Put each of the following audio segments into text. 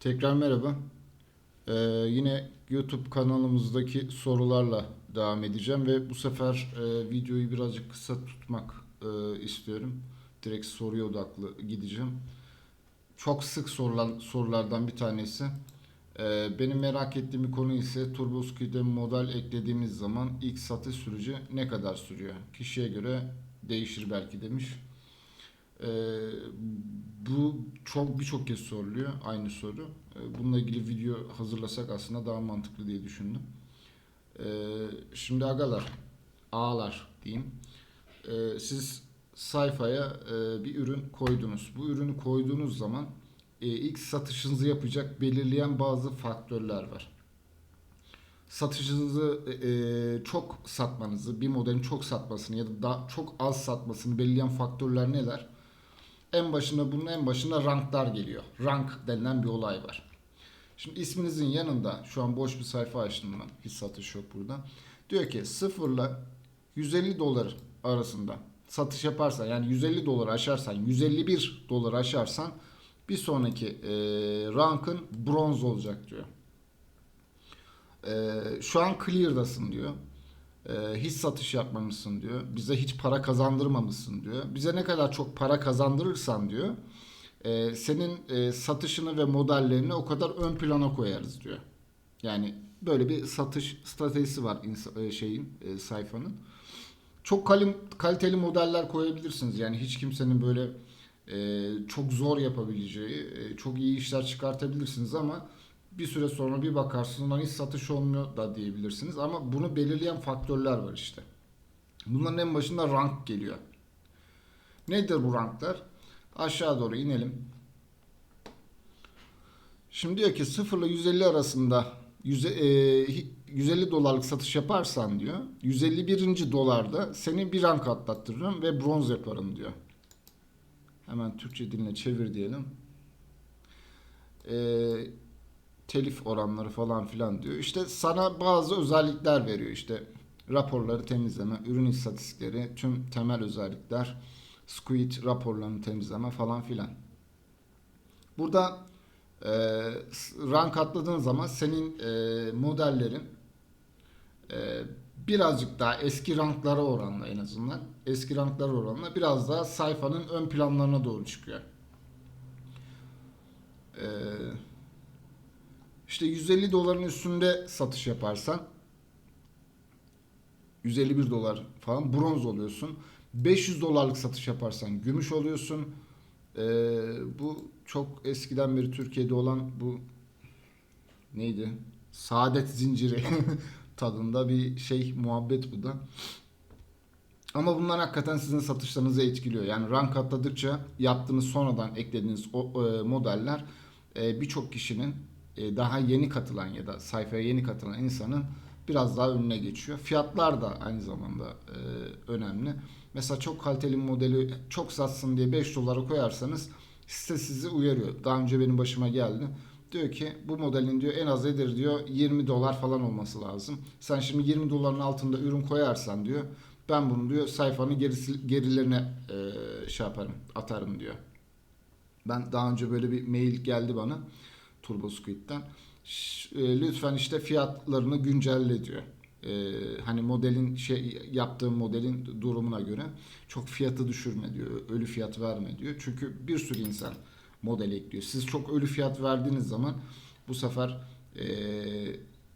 Tekrar merhaba. Ee, yine YouTube kanalımızdaki sorularla devam edeceğim ve bu sefer e, videoyu birazcık kısa tutmak e, istiyorum. Direkt soruya odaklı gideceğim. Çok sık sorulan sorulardan bir tanesi. Ee, benim merak ettiğim bir konu ise TurboSquid'e model eklediğimiz zaman ilk satış süreci ne kadar sürüyor? Kişiye göre değişir belki demiş. Ee, bu çok birçok kez soruluyor aynı soru. Ee, bununla ilgili video hazırlasak aslında daha mantıklı diye düşündüm. Ee, şimdi agalar, ağlar diyeyim. Ee, siz sayfaya e, bir ürün koydunuz. Bu ürünü koyduğunuz zaman e, ilk satışınızı yapacak belirleyen bazı faktörler var. Satışınızı e, e, çok satmanızı, bir modelin çok satmasını ya da daha çok az satmasını belirleyen faktörler neler? En başında bunun en başında ranklar geliyor. Rank denilen bir olay var. Şimdi isminizin yanında şu an boş bir sayfa açtım ben. Hiç satış yok burada. Diyor ki 0 ile 150 dolar arasında satış yaparsan yani 150 dolar aşarsan 151 dolar aşarsan bir sonraki e, rankın bronz olacak diyor. E, şu an clear'dasın diyor. E, hiç satış yapmamışsın diyor. Bize hiç para kazandırmamışsın diyor. Bize ne kadar çok para kazandırırsan diyor. e, senin e, satışını ve modellerini o kadar ön plana koyarız diyor. Yani böyle bir satış stratejisi var şeyin e, sayfanın. Çok kaliteli modeller koyabilirsiniz. Yani hiç kimsenin böyle çok zor yapabileceği, çok iyi işler çıkartabilirsiniz ama bir süre sonra bir bakarsınız lan hiç satış olmuyor da diyebilirsiniz. Ama bunu belirleyen faktörler var işte. Bunların en başında rank geliyor. Nedir bu ranklar? Aşağı doğru inelim. Şimdi diyor ki 0 ile 150 arasında yüze- e, 150 dolarlık satış yaparsan diyor 151. dolarda seni bir rank atlattırırım ve bronz yaparım diyor. Hemen Türkçe diline çevir diyelim. Ee, telif oranları falan filan diyor. İşte sana bazı özellikler veriyor. İşte raporları temizleme, ürün istatistikleri, tüm temel özellikler, Squid raporlarını temizleme falan filan. Burada e, rank atladığın zaman senin e, modellerin e, birazcık daha eski ranklara oranla en azından eski ranklara oranla biraz daha sayfanın ön planlarına doğru çıkıyor. Ee, işte 150 doların üstünde satış yaparsan 151 dolar falan bronz oluyorsun. 500 dolarlık satış yaparsan gümüş oluyorsun. Ee, bu çok eskiden beri Türkiye'de olan bu neydi? Saadet zinciri tadında bir şey muhabbet bu da. Ama bunlar hakikaten sizin satışlarınızı etkiliyor. Yani rank atladıkça yaptığınız sonradan eklediğiniz o, e, modeller e, birçok kişinin daha yeni katılan ya da sayfaya yeni katılan insanın biraz daha önüne geçiyor. Fiyatlar da aynı zamanda e, önemli. Mesela çok kaliteli modeli çok satsın diye 5 dolara koyarsanız site sizi uyarıyor. Daha önce benim başıma geldi. Diyor ki bu modelin diyor en az nedir diyor 20 dolar falan olması lazım. Sen şimdi 20 doların altında ürün koyarsan diyor ben bunu diyor sayfanın gerisi, gerilerine e, şey yaparım atarım diyor. Ben daha önce böyle bir mail geldi bana Turbo Squid'den. E, lütfen işte fiyatlarını güncelle diyor. E, hani modelin şey yaptığım modelin durumuna göre çok fiyatı düşürme diyor. Ölü fiyat verme diyor. Çünkü bir sürü insan model ekliyor. Siz çok ölü fiyat verdiğiniz zaman bu sefer e,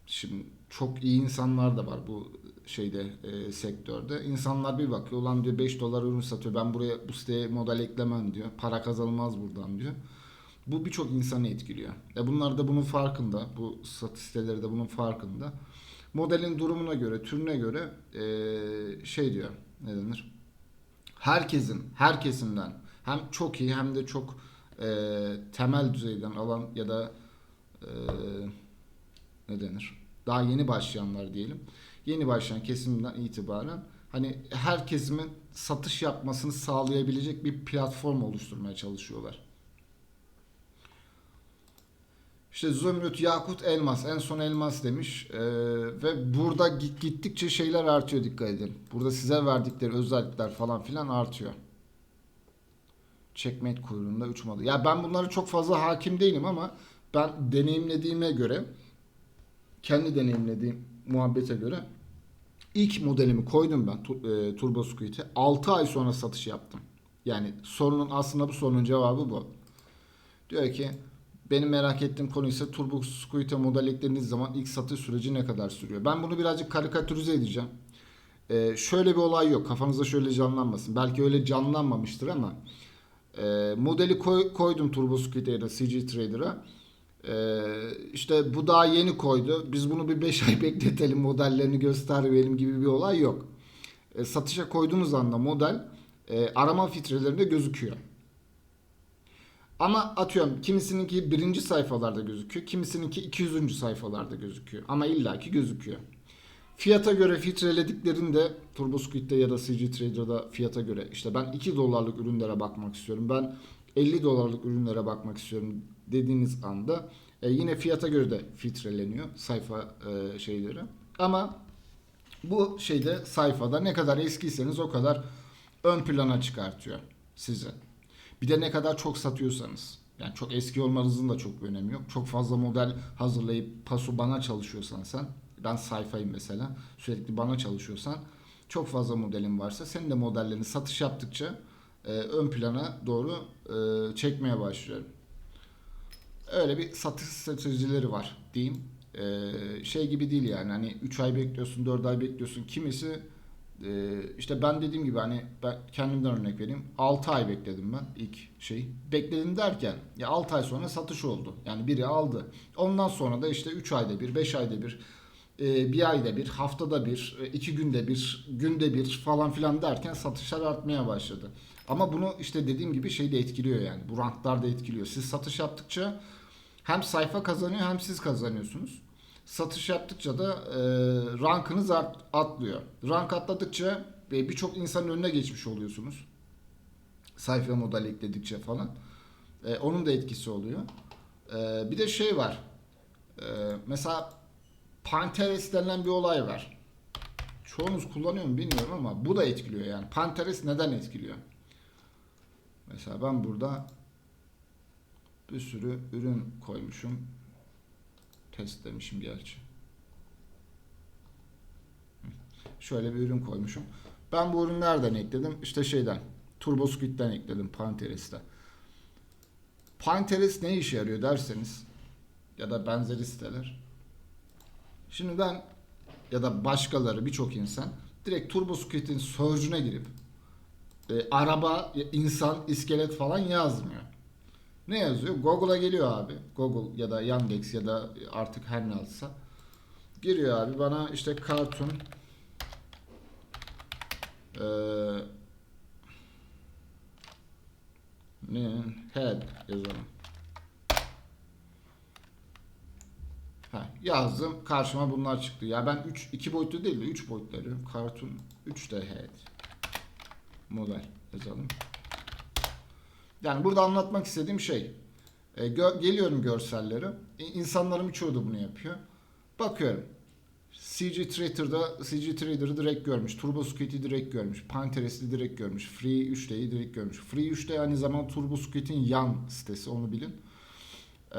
şimdi çok iyi insanlar da var bu şeyde e, sektörde. İnsanlar bir bakıyor ulan diyor 5 dolar ürün satıyor. Ben buraya bu siteye model eklemem diyor. Para kazanılmaz buradan diyor. Bu birçok insanı etkiliyor. E bunlar da bunun farkında. Bu siteleri de bunun farkında. Modelin durumuna göre, türüne göre e, şey diyor. Ne denir? Herkesin, her kesimden hem çok iyi hem de çok e, temel düzeyden alan ya da e, ne denir? Daha yeni başlayanlar diyelim. Yeni başlayan kesimden itibaren hani her kesimin satış yapmasını sağlayabilecek bir platform oluşturmaya çalışıyorlar. İşte zümrüt, yakut, elmas. En son elmas demiş. Ee, ve burada git- gittikçe şeyler artıyor dikkat edin. Burada size verdikleri özellikler falan filan artıyor. Checkmate kuyruğunda 3 moda. Ya ben bunlara çok fazla hakim değilim ama Ben deneyimlediğime göre kendi deneyimlediğim muhabbete göre ilk modelimi koydum ben e, Turbo Squid'e. 6 ay sonra satış yaptım. Yani sorunun aslında bu sorunun cevabı bu. Diyor ki benim merak ettiğim konu ise Turbo Squid'e model eklediğiniz zaman ilk satış süreci ne kadar sürüyor? Ben bunu birazcık karikatürize edeceğim. Ee, şöyle bir olay yok. Kafanızda şöyle canlanmasın. Belki öyle canlanmamıştır ama e, modeli koy- koydum Turbo Squid'e da CG Trader'a. Ee, işte bu daha yeni koydu. Biz bunu bir 5 ay bekletelim modellerini göstermeyelim gibi bir olay yok. E, satışa koyduğunuz anda model e, arama filtrelerinde gözüküyor. Ama atıyorum kimisininki birinci sayfalarda gözüküyor. Kimisininki 200. sayfalarda gözüküyor. Ama illaki gözüküyor. Fiyata göre filtrelediklerinde TurboSquid'de ya da CG Trader'da fiyata göre işte ben 2 dolarlık ürünlere bakmak istiyorum. Ben 50 dolarlık ürünlere bakmak istiyorum dediğiniz anda e, yine fiyata göre de filtreleniyor sayfa e, şeyleri. Ama bu şeyde sayfada ne kadar eskiyseniz o kadar ön plana çıkartıyor sizi. Bir de ne kadar çok satıyorsanız. Yani çok eski olmanızın da çok bir önemi yok. Çok fazla model hazırlayıp paso bana çalışıyorsan sen. Ben sayfayım mesela. Sürekli bana çalışıyorsan. Çok fazla modelin varsa senin de modellerini satış yaptıkça e, ön plana doğru e, çekmeye başlıyorum. Öyle bir satış stratejileri var diyeyim. E, şey gibi değil yani hani 3 ay bekliyorsun 4 ay bekliyorsun. Kimisi işte ben dediğim gibi hani ben kendimden örnek vereyim. 6 ay bekledim ben ilk şey. Bekledim derken ya 6 ay sonra satış oldu. Yani biri aldı. Ondan sonra da işte 3 ayda bir, 5 ayda bir, e, bir ayda bir, haftada bir, e, iki günde bir, günde bir falan filan derken satışlar artmaya başladı. Ama bunu işte dediğim gibi şey de etkiliyor yani. Bu ranklar da etkiliyor. Siz satış yaptıkça hem sayfa kazanıyor hem siz kazanıyorsunuz. Satış yaptıkça da e, rankınız art, atlıyor. Rank atladıkça e, birçok insanın önüne geçmiş oluyorsunuz. Sayfa model ekledikçe falan. E, onun da etkisi oluyor. E, bir de şey var. E, mesela Pinterest denilen bir olay var. Çoğunuz kullanıyor mu bilmiyorum ama bu da etkiliyor yani. Pinterest neden etkiliyor? Mesela ben burada bir sürü ürün koymuşum. Test demişim gerçi. Şöyle bir ürün koymuşum. Ben bu ürünü nereden ekledim? İşte şeyden. TurboSquid'den ekledim Pinterest'e. Pinterest ne işe yarıyor derseniz ya da benzeri siteler. Şimdi ben ya da başkaları birçok insan direkt TurboSquid'in search'üne girip e, araba, insan, iskelet falan yazmıyor. Ne yazıyor? Google'a geliyor abi. Google ya da Yandex ya da artık her ne alsa. Giriyor abi bana işte cartoon eee ne head yazalım. Ha, yazdım. Karşıma bunlar çıktı. Ya ben 3 2 boyutlu değil de 3 boyutlu arıyorum. Cartoon 3 de head. Model yazalım. Yani burada anlatmak istediğim şey e, gö- geliyorum görsellere. E, insanların birçoğu da bunu yapıyor. Bakıyorum. CG Trader'da CG Trader'ı direkt görmüş. TurboSquid'i direkt görmüş. Pinterest'i direkt görmüş. Free 3D'yi direkt görmüş. Free 3D aynı zamanda TurboSquid'in yan sitesi onu bilin. Ee,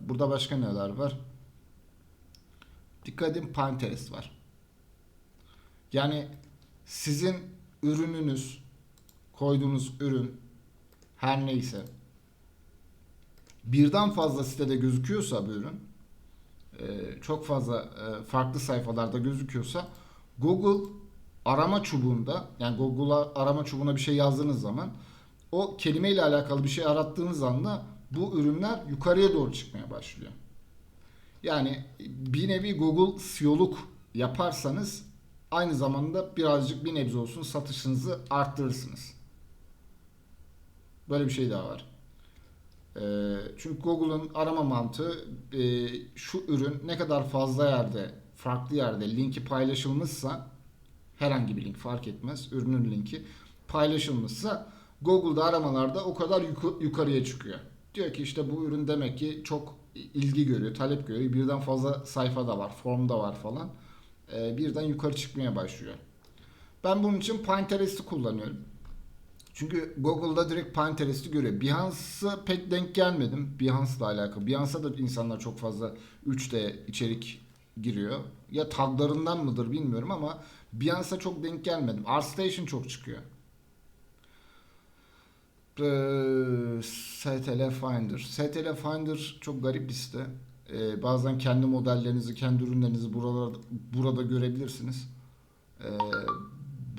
burada başka neler var? Dikkat edin Pinterest var. Yani sizin ürününüz, koyduğunuz ürün her neyse birden fazla sitede gözüküyorsa bu ürün e, çok fazla e, farklı sayfalarda gözüküyorsa Google arama çubuğunda yani Google'a arama çubuğuna bir şey yazdığınız zaman o kelimeyle alakalı bir şey arattığınız anda bu ürünler yukarıya doğru çıkmaya başlıyor. Yani bir nevi Google SEO'luk yaparsanız aynı zamanda birazcık bir nebze olsun satışınızı arttırırsınız. Böyle bir şey daha var. Ee, çünkü Google'ın arama mantığı e, şu ürün ne kadar fazla yerde, farklı yerde linki paylaşılmışsa herhangi bir link fark etmez. Ürünün linki paylaşılmışsa Google'da aramalarda o kadar yukarıya çıkıyor. Diyor ki işte bu ürün demek ki çok ilgi görüyor, talep görüyor. Birden fazla sayfa da var, form da var falan. Ee, birden yukarı çıkmaya başlıyor. Ben bunun için Pinterest'i kullanıyorum. Çünkü Google'da direkt Pinterest'i görüyor. Behance'a pek denk gelmedim. Behance'la alakalı. Behance'a da insanlar çok fazla 3D içerik giriyor. Ya taglarından mıdır bilmiyorum ama Behance'a çok denk gelmedim. ArtStation çok çıkıyor. Ee, STL Finder. STL Finder çok garip bir site. Ee, bazen kendi modellerinizi, kendi ürünlerinizi buralarda, burada görebilirsiniz. Ee,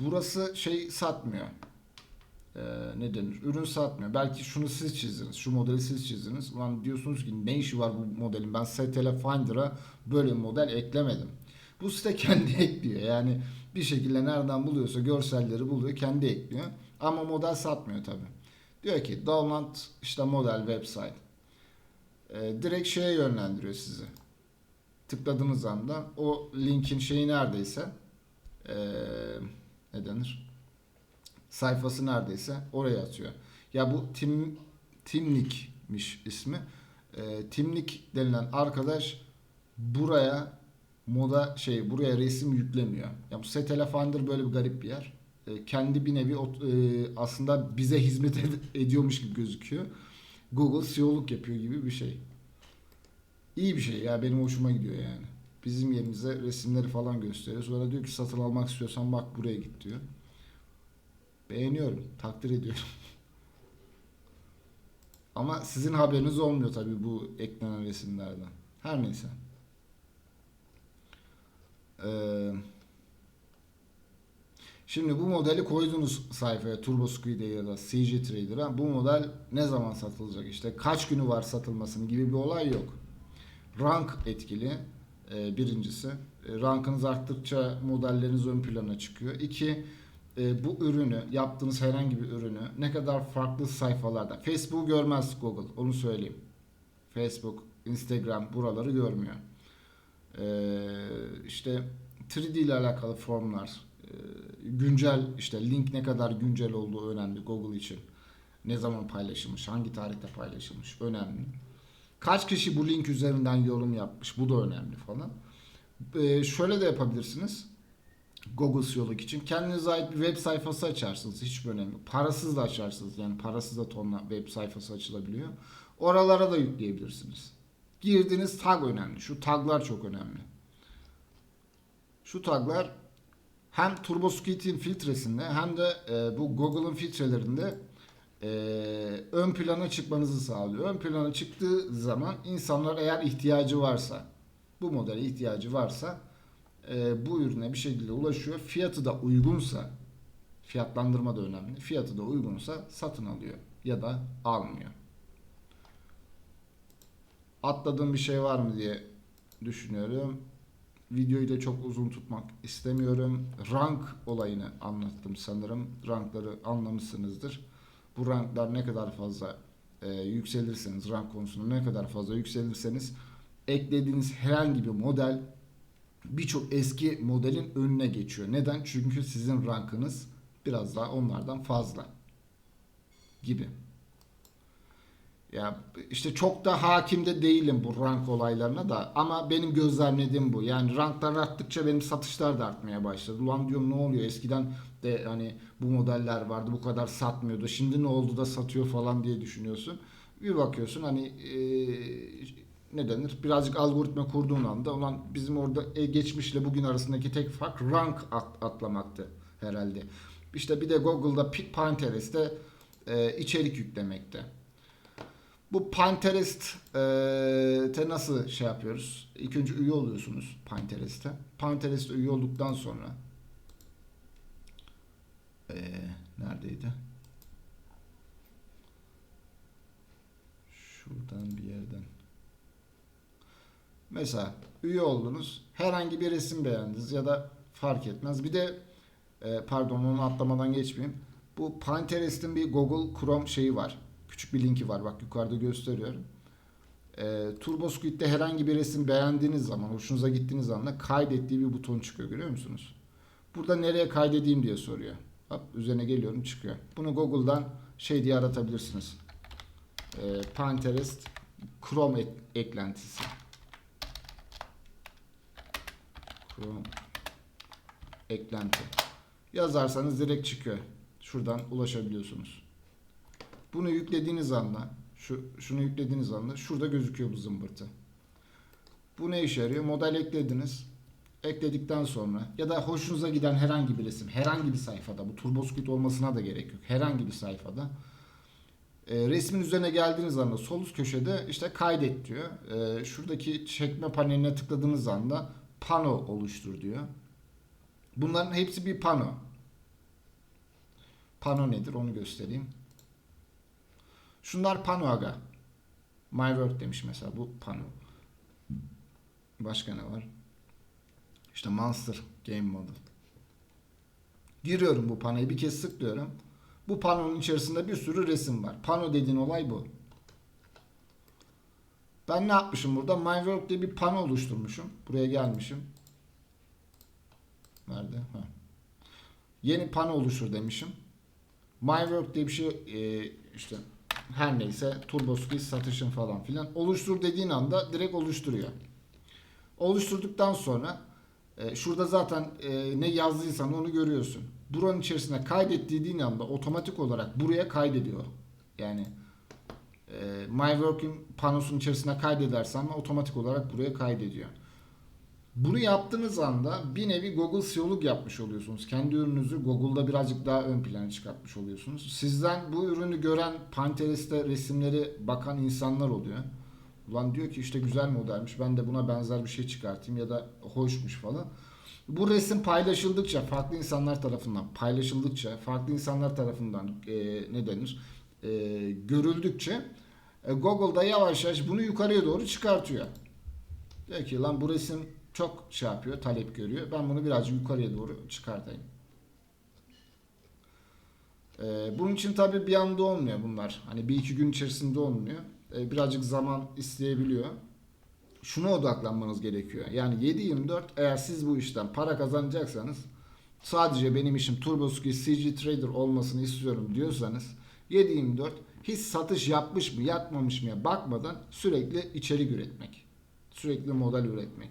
burası şey satmıyor. Ee, ne denir? Ürün satmıyor. Belki şunu siz çizdiniz, şu modeli siz çizdiniz. Ulan diyorsunuz ki ne işi var bu modelin? Ben STL Finder'a böyle bir model eklemedim. Bu site kendi ekliyor. Yani bir şekilde nereden buluyorsa görselleri buluyor, kendi ekliyor. Ama model satmıyor tabi. Diyor ki download işte model website. Ee, direkt şeye yönlendiriyor sizi. Tıkladığınız anda o linkin şeyi neredeyse ee, ne denir? Sayfası neredeyse oraya atıyor. Ya bu Tim Timnik'miş ismi. Ee, Timnik denilen arkadaş buraya moda şey buraya resim yüklemiyor. Ya bu Setele Finder böyle bir garip bir yer. Ee, kendi bir nevi e, aslında bize hizmet ed- ediyormuş gibi gözüküyor. Google CEO'luk yapıyor gibi bir şey. İyi bir şey ya benim hoşuma gidiyor yani. Bizim yerimize resimleri falan gösteriyor. Sonra diyor ki satın almak istiyorsan bak buraya git diyor. Beğeniyorum, takdir ediyorum. Ama sizin haberiniz olmuyor tabii bu eklenen resimlerden. Her neyse. Ee, şimdi bu modeli koydunuz sayfaya TurboSquid'e ya da CG Trader'a. Bu model ne zaman satılacak? İşte kaç günü var satılmasının gibi bir olay yok. Rank etkili e, birincisi. E, rankınız arttıkça modelleriniz ön plana çıkıyor. İki, e, bu ürünü, yaptığınız herhangi bir ürünü ne kadar farklı sayfalarda. Facebook görmez Google, onu söyleyeyim. Facebook, Instagram buraları görmüyor. E, işte 3D ile alakalı formlar, e, güncel işte link ne kadar güncel olduğu önemli Google için. Ne zaman paylaşılmış, hangi tarihte paylaşılmış önemli. Kaç kişi bu link üzerinden yorum yapmış bu da önemli falan. E, şöyle de yapabilirsiniz. Google SEO'luk için kendinize ait bir web sayfası açarsınız. Hiçbir önemi yok. Parasız da açarsınız. Yani parasız da tonla web sayfası açılabiliyor. Oralara da yükleyebilirsiniz. Girdiğiniz tag önemli. Şu taglar çok önemli. Şu taglar hem TurboSquid'in filtresinde hem de e, bu Google'ın filtrelerinde e, ön plana çıkmanızı sağlıyor. Ön plana çıktığı zaman insanlar eğer ihtiyacı varsa bu modele ihtiyacı varsa e, bu ürüne bir şekilde ulaşıyor. Fiyatı da uygunsa fiyatlandırma da önemli. Fiyatı da uygunsa satın alıyor ya da almıyor. Atladığım bir şey var mı diye düşünüyorum. Videoyu da çok uzun tutmak istemiyorum. Rank olayını anlattım sanırım. Rankları anlamışsınızdır. Bu ranklar ne kadar fazla e, yükselirseniz, rank konusunda ne kadar fazla yükselirseniz eklediğiniz herhangi bir model birçok eski modelin önüne geçiyor. Neden? Çünkü sizin rankınız biraz daha onlardan fazla gibi. Ya işte çok da hakim de değilim bu rank olaylarına da ama benim gözlemlediğim bu. Yani ranklar arttıkça benim satışlar da artmaya başladı. Ulan diyorum ne oluyor? Eskiden de hani bu modeller vardı bu kadar satmıyordu. Şimdi ne oldu da satıyor falan diye düşünüyorsun. Bir bakıyorsun hani eee ne denir? Birazcık algoritma kurduğun anda ulan bizim orada e, geçmişle bugün arasındaki tek fark rank at- atlamaktı herhalde. İşte bir de Google'da Pinterest'te e, içerik yüklemekte. Bu Pinterest'te nasıl şey yapıyoruz? İlk önce üye oluyorsunuz Pinterest'te. Pinterest'te üye olduktan sonra e, neredeydi? Şuradan bir yerden. Mesela üye oldunuz. Herhangi bir resim beğendiniz ya da fark etmez. Bir de e, pardon onu atlamadan geçmeyeyim. Bu Pinterest'in bir Google Chrome şeyi var. Küçük bir linki var. Bak yukarıda gösteriyorum. E, TurboSquid'de herhangi bir resim beğendiğiniz zaman, hoşunuza gittiğiniz anda kaydettiği bir buton çıkıyor. Görüyor musunuz? Burada nereye kaydedeyim diye soruyor. Hop, üzerine geliyorum çıkıyor. Bunu Google'dan şey diye aratabilirsiniz. E, Pinterest Chrome ek- eklentisi. Chrome eklenti. Yazarsanız direkt çıkıyor. Şuradan ulaşabiliyorsunuz. Bunu yüklediğiniz anda şu şunu yüklediğiniz anda şurada gözüküyor bu zımbırtı. Bu ne işe yarıyor? Model eklediniz. Ekledikten sonra ya da hoşunuza giden herhangi bir resim, herhangi bir sayfada, bu TurboSquid olmasına da gerek yok. Herhangi bir sayfada e, resmin üzerine geldiğiniz anda sol üst köşede işte kaydet diyor. E, şuradaki çekme paneline tıkladığınız anda pano oluştur diyor. Bunların hepsi bir pano. Pano nedir onu göstereyim. Şunlar pano aga. My work demiş mesela bu pano. Başka ne var? İşte Monster Game Model. Giriyorum bu panoya bir kez tıklıyorum. Bu panonun içerisinde bir sürü resim var. Pano dediğin olay bu. Ben ne yapmışım burada? My Work diye bir pano oluşturmuşum. Buraya gelmişim. Nerede? Ha. Yeni pano oluştur demişim. My Work diye bir şey e, işte her neyse TurboSquid satışın falan filan oluştur dediğin anda direkt oluşturuyor. Oluşturduktan sonra e, şurada zaten e, ne yazdıysan onu görüyorsun. Buranın içerisine kaydet dediğin anda otomatik olarak buraya kaydediyor. Yani My Working panosunun içerisine kaydedersen otomatik olarak buraya kaydediyor. Bunu yaptığınız anda bir nevi Google SEO'luk yapmış oluyorsunuz. Kendi ürününüzü Google'da birazcık daha ön plana çıkartmış oluyorsunuz. Sizden bu ürünü gören Pinterest'te resimleri bakan insanlar oluyor. Ulan diyor ki işte güzel modelmiş ben de buna benzer bir şey çıkartayım ya da hoşmuş falan. Bu resim paylaşıldıkça farklı insanlar tarafından paylaşıldıkça farklı insanlar tarafından e, ne denir e, görüldükçe e, Google'da yavaş yavaş bunu yukarıya doğru çıkartıyor. Diyor ki lan bu resim çok şey yapıyor talep görüyor ben bunu birazcık yukarıya doğru çıkartayım. E, bunun için tabi bir anda olmuyor bunlar. Hani bir iki gün içerisinde olmuyor. E, birazcık zaman isteyebiliyor şuna odaklanmanız gerekiyor. Yani 7-24 eğer siz bu işten para kazanacaksanız sadece benim işim TurboSquid CG Trader olmasını istiyorum diyorsanız 7-24 hiç satış yapmış mı yapmamış mı bakmadan sürekli içerik üretmek. Sürekli model üretmek.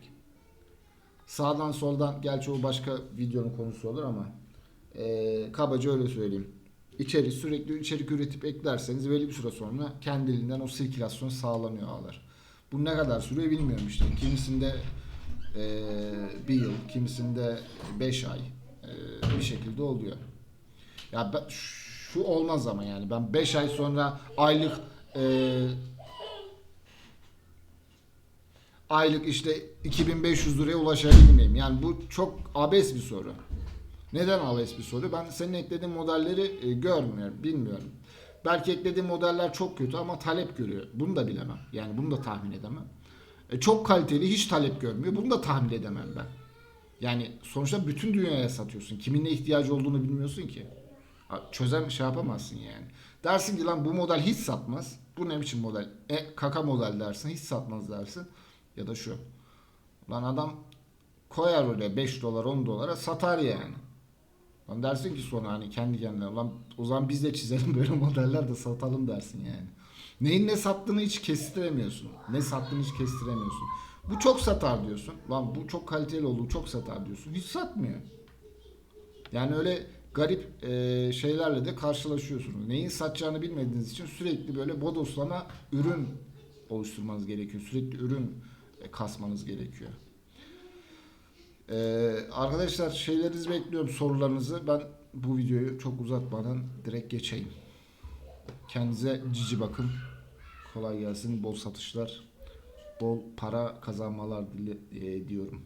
Sağdan soldan gerçi o başka videonun konusu olur ama ee, kabaca öyle söyleyeyim. İçerik sürekli içerik üretip eklerseniz belli bir süre sonra kendiliğinden o sirkülasyon sağlanıyor ağlar. Bu ne kadar sürüyor bilmiyorum işte. Kimisinde e, bir yıl, kimisinde beş ay e, bir şekilde oluyor. Ya ben, şu olmaz ama yani ben beş ay sonra aylık e, aylık işte 2500 liraya ulaşabilir miyim? Yani bu çok abes bir soru. Neden abes bir soru? Ben senin eklediğin modelleri e, görmüyorum, bilmiyorum. Belki eklediğim modeller çok kötü ama talep görüyor. Bunu da bilemem. Yani bunu da tahmin edemem. E, çok kaliteli hiç talep görmüyor. Bunu da tahmin edemem ben. Yani sonuçta bütün dünyaya satıyorsun. Kimin ne ihtiyacı olduğunu bilmiyorsun ki. Çözem şey yapamazsın yani. Dersin ki lan bu model hiç satmaz. Bu ne biçim model? E kaka model dersin. Hiç satmaz dersin. Ya da şu. Lan adam koyar oraya 5 dolar 10 dolara satar yani. Lan dersin ki sonra hani kendi kendine lan o zaman biz de çizelim böyle modeller de satalım dersin yani. Neyin ne sattığını hiç kestiremiyorsun. Ne sattığını hiç kestiremiyorsun. Bu çok satar diyorsun. Lan bu çok kaliteli oldu çok satar diyorsun. Hiç satmıyor. Yani öyle garip e, şeylerle de karşılaşıyorsunuz. Neyin satacağını bilmediğiniz için sürekli böyle bodoslama ürün oluşturmanız gerekiyor. Sürekli ürün e, kasmanız gerekiyor. Ee, arkadaşlar şeylerinizi bekliyorum sorularınızı. Ben bu videoyu çok uzatmadan direkt geçeyim. Kendinize cici bakın. Kolay gelsin. Bol satışlar. Bol para kazanmalar dili, e, diyorum.